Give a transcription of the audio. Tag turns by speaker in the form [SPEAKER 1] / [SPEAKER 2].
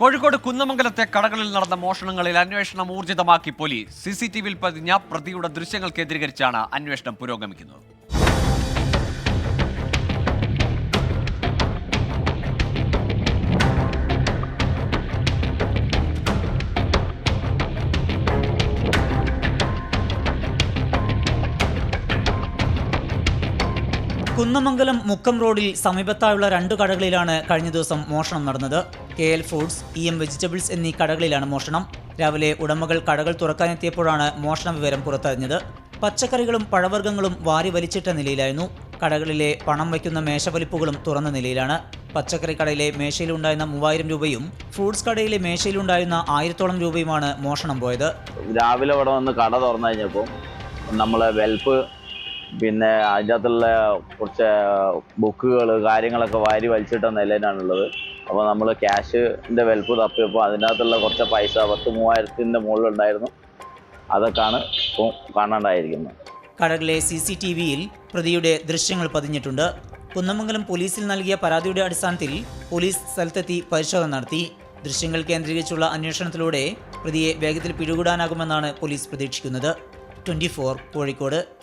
[SPEAKER 1] കോഴിക്കോട് കുന്നമംഗലത്തെ കടകളിൽ നടന്ന മോഷണങ്ങളിൽ അന്വേഷണം ഊർജിതമാക്കി പോലീസ്. സി സി ടി വിയിൽ പതിഞ്ഞ പ്രതിയുടെ ദൃശ്യങ്ങൾ കേന്ദ്രീകരിച്ചാണ് അന്വേഷണം പുരോഗമിക്കുന്നത്.
[SPEAKER 2] കുന്നമംഗലം മുക്കം റോഡിൽ സമീപത്തായുള്ള രണ്ട് കടകളിലാണ് കഴിഞ്ഞ ദിവസം മോഷണം നടന്നത്. K L foods E M vegetables എന്നീ കടകളിലാണ് മോഷണം. രാവിലെ ഉടമകൾ കടകൾ തുറക്കാനെത്തിയപ്പോഴാണ് മോഷണ വിവരം പുറത്തറിഞ്ഞത്. പച്ചക്കറികളും പഴവർഗങ്ങളും വാരി വലിച്ചിട്ട നിലയിലായിരുന്നു. കടകളിലെ പണം വയ്ക്കുന്ന മേശവലിപ്പുകളും തുറന്ന നിലയിലാണ്. പച്ചക്കറി കടയിലെ മേശയിലുണ്ടായിരുന്ന മൂവായിരം രൂപയും ഫ്രൂട്ട്സ് കടയിലെ മേശയിലുണ്ടായിരുന്ന ആയിരത്തോളം രൂപയുമാണ് മോഷണം പോയത്.
[SPEAKER 3] രാവിലെ ഇവിടെ വന്ന് കട തുറന്നു കഴിഞ്ഞപ്പോൾ നമ്മളെ വെൽപ്പ് പിന്നെ അതിന്റെ അകത്തുള്ള കുറച്ച് ബുക്കുകൾ കാര്യങ്ങളൊക്കെ വാരി വലിച്ചിട്ട നിലയിലാണുള്ളത്. അപ്പോൾ നമ്മൾ ക്യാഷിന്റെ വെൽപ്പ് തപ്പിയപ്പോൾ അതിനകത്തുള്ള കുറച്ച് പൈസ പത്ത് മൂവായിരത്തിന്റെ മുകളിലുണ്ടായിരുന്നു. അതൊക്കെയാണ് ഇപ്പോൾ കാണാണ്ടായിരിക്കുന്നത്.
[SPEAKER 2] കടകളിലെ സി സി ടി വിയിൽ പ്രതിയുടെ ദൃശ്യങ്ങൾ പതിഞ്ഞിട്ടുണ്ട്. കുന്നമംഗലം പോലീസിൽ നൽകിയ പരാതിയുടെ അടിസ്ഥാനത്തിൽ പോലീസ് സ്ഥലത്തെത്തി പരിശോധന നടത്തി. ദൃശ്യങ്ങൾ കേന്ദ്രീകരിച്ചുള്ള അന്വേഷണത്തിലൂടെ പ്രതിയെ വേഗത്തിൽ പിടികൂടാനാകുമെന്നാണ് പോലീസ് പ്രതീക്ഷിക്കുന്നത്. ട്വന്റി കോഴിക്കോട്.